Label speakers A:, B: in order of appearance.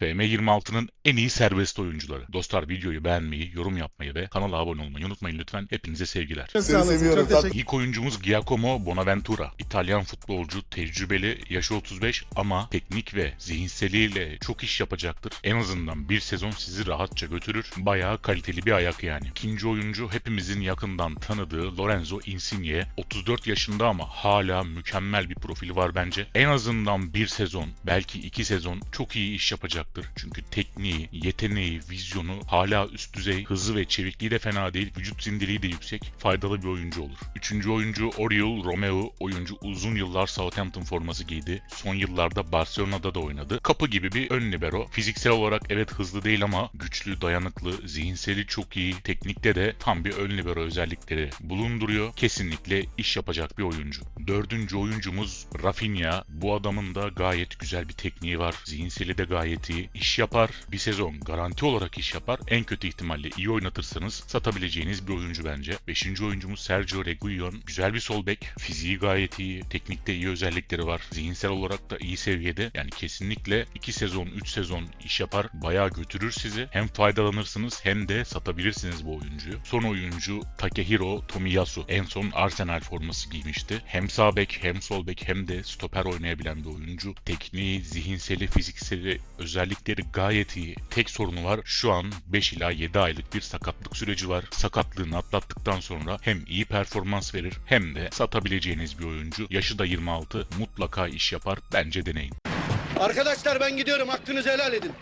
A: FM26'nın en iyi serbest oyuncuları. Dostlar videoyu beğenmeyi, yorum yapmayı ve kanala abone olmayı unutmayın lütfen. Hepinize sevgiler.
B: Seni seviyorum.
C: Çok
A: İlk oyuncumuz Giacomo Bonaventura. İtalyan futbolcu, tecrübeli, yaşı 35 ama teknik ve zihinseliyle çok iş yapacaktır. En azından bir sezon sizi rahatça götürür. Bayağı kaliteli bir ayak yani. İkinci oyuncu hepimizin yakından tanıdığı Lorenzo Insigne. 34 yaşında ama hala mükemmel bir profili var bence. En azından bir sezon, belki iki sezon çok iyi iş yapacaktır. Çünkü tekniği, yeteneği, vizyonu hala üst düzey, hızı ve çevikliği de fena değil, vücut zindeliği de yüksek, faydalı bir oyuncu olur. Üçüncü oyuncu Oriol Romeo. Oyuncu uzun yıllar Southampton forması giydi. Son yıllarda Barcelona'da da oynadı. Kapı gibi bir ön libero. Fiziksel olarak evet hızlı değil ama güçlü, dayanıklı, zihinseli çok iyi. Teknikte de tam bir ön libero özellikleri bulunduruyor. Kesinlikle iş yapacak bir oyuncu. Dördüncü oyuncumuz Rafinha. Bu adamın da gayet güzel bir tekniği var. Zihinseli de gayet iyi. İş yapar. Bir sezon garanti olarak iş yapar. En kötü ihtimalle iyi oynatırsanız satabileceğiniz bir oyuncu bence. Beşinci oyuncumuz Sergio Reguilon. Güzel bir sol bek. Fiziği gayet iyi. Teknikte iyi özellikleri var. Zihinsel olarak da iyi seviyede. Yani kesinlikle 2 sezon, 3 sezon iş yapar. Bayağı götürür sizi. Hem faydalanırsınız hem de satabilirsiniz bu oyuncuyu. Son oyuncu Takehiro Tomiyasu. En son Arsenal forması giymişti. Hem sağ bek hem sol bek hem de stoper oynayabilen bir oyuncu. Tekniği, zihinseli, fizikseli özellikleri gayet iyi. Tek sorunu var. Şu an 5 ila 7 aylık bir sakatlık süreci var. Sakatlığını atlattıktan sonra hem iyi performans verir hem de satabileceğiniz bir oyuncu. Yaşı da 26. Mutlaka iş yapar. Bence deneyin.
D: Arkadaşlar ben gidiyorum hakkınızı helal edin.